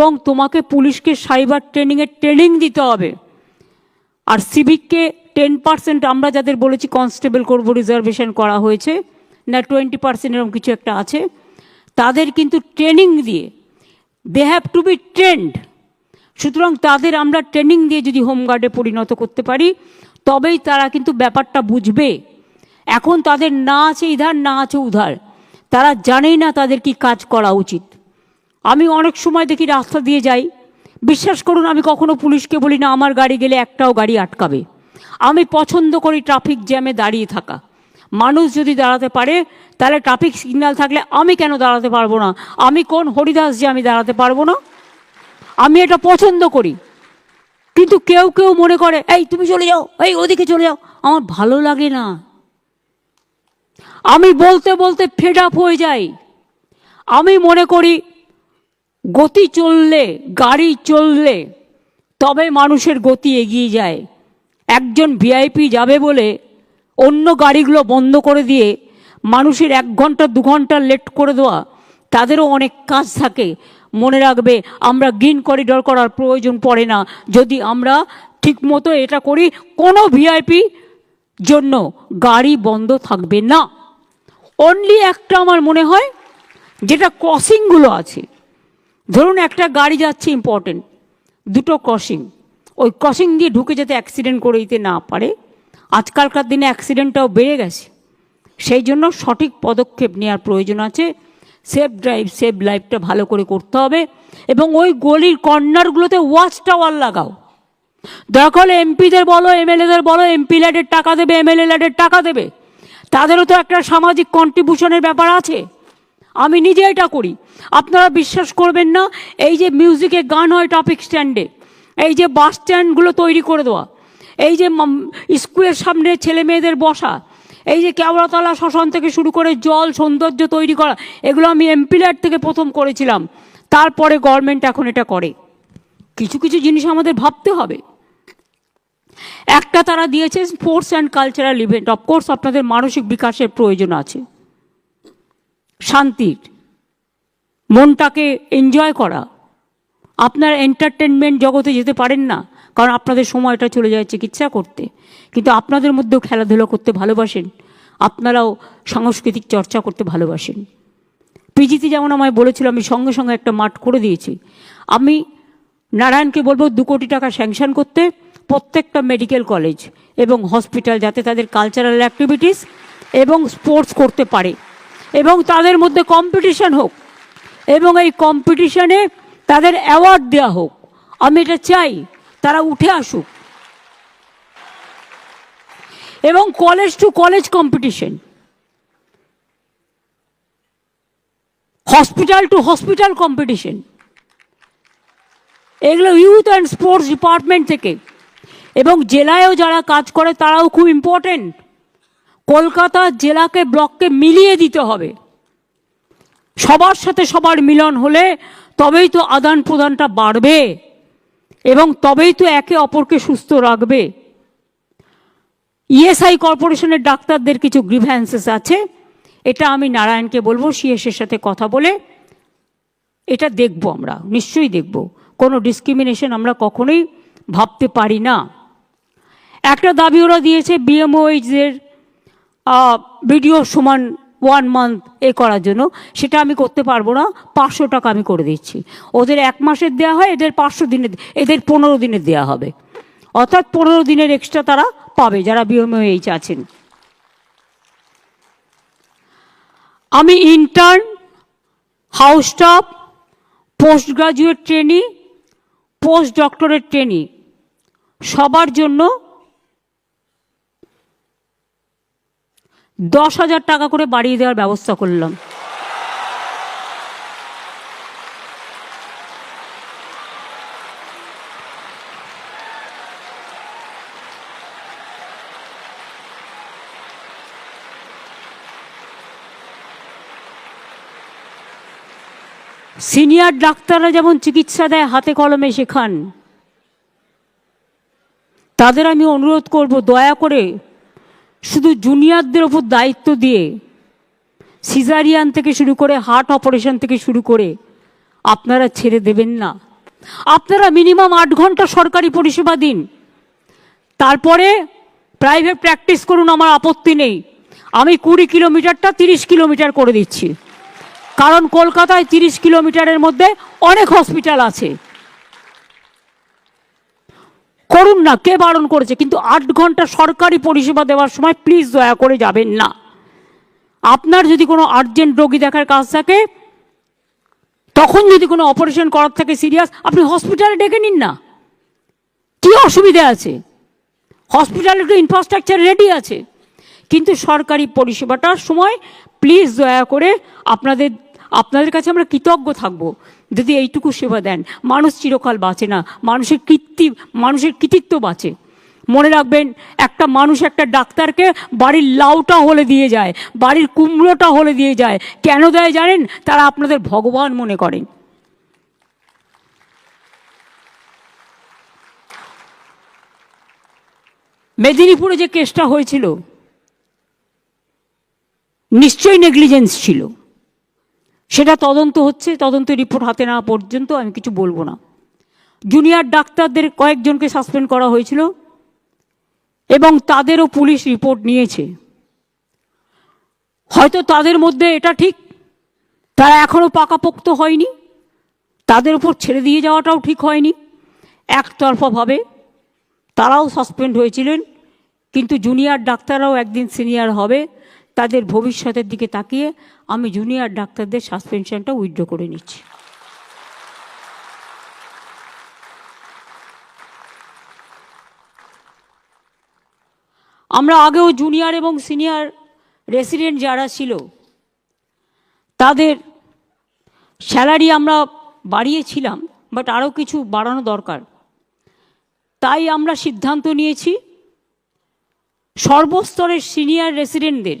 এবং তোমাকে পুলিশকে সাইবার ট্রেনিংয়ের ট্রেনিং দিতে হবে। আর সিভিককে টেন পার্সেন্ট আমরা যাদের বলেছি কনস্টেবল করব, রিজার্ভেশন করা হয়েছে। না টোয়েন্টি পার্সেন্ট এরকম কিছু একটা আছে। তাদের কিন্তু ট্রেনিং দিয়ে they have to be trained সুতরাং তাদের আমরা ট্রেনিং দিয়ে যদি হোমগার্ডে পরিণত করতে পারি, তবেই তারা কিন্তু ব্যাপারটা বুঝবে। এখন তাদের না আছে ইধার, না আছে উধার। তারা জানেই না তাদের কি কাজ করা উচিত। আমি অনেক সময় দেখি রাস্তা দিয়ে যাই। বিশ্বাস করুন, আমি কখনো পুলিশকে বলি না, আমার গাড়ি গেলে একটাও গাড়ি আটকাবে। আমি পছন্দ করি ট্রাফিক জ্যামে দাঁড়িয়ে থাকা। মানুষ যদি দাঁড়াতে পারে, তাহলে ট্রাফিক সিগন্যাল থাকলে আমি কেন দাঁড়াতে পারব না? আমি কোন হরিদাস যে আমি দাঁড়াতে পারব না? আমি এটা পছন্দ করি। কিন্তু কেউ কেউ মনে করে, এই, তুমি চলে যাও, এই, ওদিকে চলে যাও। আমার ভালো লাগে না। আমি বলতে বলতে ফেড আপ হয়ে যাই। আমি মনে করি গতি চললে, গাড়ি চললে, তবে মানুষের গতি এগিয়ে যায়। একজন ভিআইপি যাবে বলে অন্য গাড়িগুলো বন্ধ করে দিয়ে মানুষের এক ঘণ্টা, দু ঘণ্টা লেট করে দেওয়া, তাদেরও অনেক কাজ থাকে। মনে রাখবে, আমরা গ্রিন করিডর করার প্রয়োজন পড়ে না। যদি আমরা ঠিকমতো এটা করি, কোনো ভিআইপি জন্য গাড়ি বন্ধ থাকবে না। অনলি একটা আমার মনে হয়, যেটা ক্রসিংগুলো আছে। ধরুন একটা গাড়ি যাচ্ছে ইম্পর্টেন্ট দুটো ক্রসিং ওই ক্রসিং দিয়ে ঢুকে যাতে অ্যাক্সিডেন্ট করে দিতে না পারে, আজকালকার দিনে অ্যাক্সিডেন্টটাও বেড়ে গেছে। সেই জন্য সঠিক পদক্ষেপ নেওয়ার প্রয়োজন আছে সেফ ড্রাইভ সেফ লাইফটা ভালো করে করতে হবে, এবং ওই গলির কর্নারগুলোতে ওয়াচ টাওয়ার লাগাও। দরকার হলে এমপিদের বলো এমএলএদের বলো এমপি ল্যাডের টাকা দেবে এমএলএ ল্যাডের টাকা দেবে, তাদেরও তো একটা সামাজিক কন্ট্রিবিউশনের ব্যাপার আছে। আমি নিজে এটা করি। আপনারা বিশ্বাস করবেন না, এই যে মিউজিকে গান হয় টপিক স্ট্যান্ডে এই যে বাস স্ট্যান্ডগুলো তৈরি করে দেওয়া, এই যে স্কুলের সামনে ছেলে মেয়েদের বসা, এই যে কেওড়াতলা শ্মশান থেকে শুরু করে জল সৌন্দর্য তৈরি করা, এগুলো আমি এমপিল্যাট থেকে প্রথম করেছিলাম, তারপরে গভর্নমেন্ট এখন এটা করে। কিছু কিছু জিনিস আমাদের ভাবতে হবে। একটা তারা দিয়েছে sports and cultural event of course আপনাদের মানসিক বিকাশের প্রয়োজন আছে। শান্তির, মনটাকে এনজয় করা। আপনার এন্টারটেনমেন্ট জগতে যেতে পারেন না, কারণ আপনাদের সময়টা চলে যায় চিকিৎসা করতে। কিন্তু আপনাদের মধ্যেও খেলাধুলো করতে ভালোবাসেন, আপনারাও সাংস্কৃতিক চর্চা করতে ভালোবাসেন। পিজিতে যেমন আমায় বলেছিল, আমি সঙ্গে সঙ্গে একটা মাঠ করে দিয়েছি। আমি নারায়ণকে বলব দু কোটি টাকা স্যাংশন করতে প্রত্যেকটা মেডিকেল কলেজ এবং হসপিটাল যাতে তাদের কালচারাল অ্যাক্টিভিটিস এবং স্পোর্টস করতে পারে। এবং তাদের মধ্যে কম্পিটিশন হোক। এবং এই কম্পিটিশানে তাদের অ্যাওয়ার্ড দেওয়া হোক। আমি এটা চাই, তারা উঠে আসুক। এবং college to college competition hospital to hospital competition এগুলো ইউথ অ্যান্ড স্পোর্টস ডিপার্টমেন্ট থেকে। এবং জেলায়ও যারা কাজ করে, তারাও খুব ইম্পর্টেন্ট কলকাতা জেলাকে, ব্লককে মিলিয়ে দিতে হবে। সবার সাথে সবার মিলন হলে তবেই তো আদান প্রদানটা বাড়বে এবং তবেই তো একে অপরকে সুস্থ রাখবে। ইএসআই কর্পোরেশনের ডাক্তারদের কিছু গ্রিভ্যান্সেস আছে, এটা আমি নারায়ণকে বলব, সিএসের সাথে কথা বলে এটা দেখব আমরা, নিশ্চয়ই দেখব। কোনো ডিসক্রিমিনেশন আমরা কখনোই ভাবতে পারি না। একটা দাবি ওরা দিয়েছে বিএমওএইচদের ভিডিও সমান ওয়ান মান্থ এ করার জন্য, সেটা আমি করতে পারব না, পাঁচশো টাকা আমি করে দিচ্ছি। ওদের এক মাসের দেওয়া হয়, এদের পাঁচশো দিনের, এদের পনেরো দিনের দেওয়া হবে। অর্থাৎ পনেরো দিনের এক্সট্রা তারা পাবে, যারা বিএমওএইচ আছেন। আমি intern house staff post graduate trainee post doctorate trainee সবার জন্য দশ হাজার টাকা করে বাড়িয়ে দেওয়ার ব্যবস্থা করলাম। সিনিয়র ডাক্তাররা যেমন চিকিৎসা দেয়, হাতে কলমে শেখান। তাদের আমি অনুরোধ করব, দয়া করে শুধু জুনিয়রদের ওপর দায়িত্ব দিয়ে সিজারিয়ান থেকে শুরু করে হার্ট অপারেশন থেকে শুরু করে আপনারা ছেড়ে দেবেন না। আপনারা মিনিমাম আট ঘণ্টা সরকারি পরিষেবা দিন। তারপরে প্রাইভেট প্র্যাকটিস করুন, আমার আপত্তি নেই। আমি কুড়ি কিলোমিটারটা তিরিশ কিলোমিটার করে দিচ্ছি। কারণ কলকাতায় তিরিশ কিলোমিটারের মধ্যে অনেক হসপিটাল আছে। করুন না, কে বারণ করেছে? কিন্তু আট ঘণ্টা সরকারি পরিষেবা দেওয়ার সময় প্লিজ দয়া করে যাবেন না। আপনার যদি কোনো আর্জেন্ট রোগী দেখার কাজ থাকে, তখন যদি কোনো অপারেশন করার থাকে সিরিয়াস আপনি হসপিটালে ডেকে নিন না। কী অসুবিধা আছে? হসপিটালে তো ইনফ্রাস্ট্রাকচার রেডি আছে। কিন্তু সরকারি পরিষেবাটার সময় প্লিজ দয়া করে আপনাদের আপনাদের কাছে আমরা কৃতজ্ঞ থাকব। যদি এইটুকু সেবা দেন, মানুষ চিরকাল বাঁচে না, মানুষের কৃত্তি মানুষের কৃতিত্ব বাঁচে। মনে রাখবেন, একটা মানুষ একটা ডাক্তারকে বাড়ির লাউটা হলে দিয়ে যায়, বাড়ির কুমড়োটা হলে দিয়ে যায়। কেন দেয় জানেন? তারা আপনাদের ভগবান মনে করেন। মেদিনীপুরে যে কেসটা হয়েছিল, নিশ্চয়ই নেগলিজেন্স ছিল। সেটা তদন্ত হচ্ছে তদন্ত রিপোর্ট হাতে নেওয়া পর্যন্ত আমি কিছু বলব না। জুনিয়র ডাক্তারদের কয়েকজনকে সাসপেন্ড করা হয়েছিল এবং তাদেরও পুলিশ রিপোর্ট নিয়েছে। হয়তো তাদের মধ্যে এটা ঠিক, তারা এখনও পাকাপোক্ত হয়নি, তাদের উপর ছেড়ে দিয়ে যাওয়াটাও ঠিক হয়নি। একতরফাভাবে তারাও সাসপেন্ড হয়েছিলেন, কিন্তু জুনিয়র ডাক্তাররাও একদিন সিনিয়র হবে। তাদের ভবিষ্যতের দিকে তাকিয়ে আমি জুনিয়র ডাক্তারদের সাসপেনশনটা উইথড্র করে নিচ্ছি। আমরা আগেও জুনিয়র এবং সিনিয়র রেসিডেন্ট যারা ছিল, তাদের স্যালারি আমরা বাড়িয়েছিলাম বাট আরও কিছু বাড়ানো দরকার। তাই আমরা সিদ্ধান্ত নিয়েছি, সর্বস্তরের সিনিয়র রেসিডেন্টদের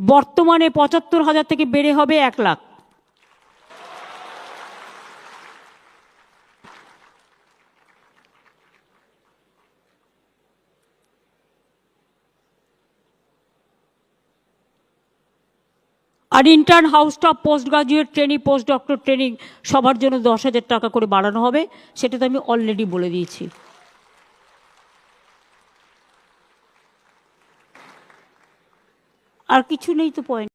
বর্তমানে পঁচাত্তর হাজার থেকে বেড়ে হবে এক লাখ। আর intern house staff post graduate training post doctor training সবার জন্য দশ হাজার টাকা করে বাড়ানো হবে, সেটা তো আমি অলরেডি বলে দিয়েছি। আর কিছু নেই তো পয়েন্ট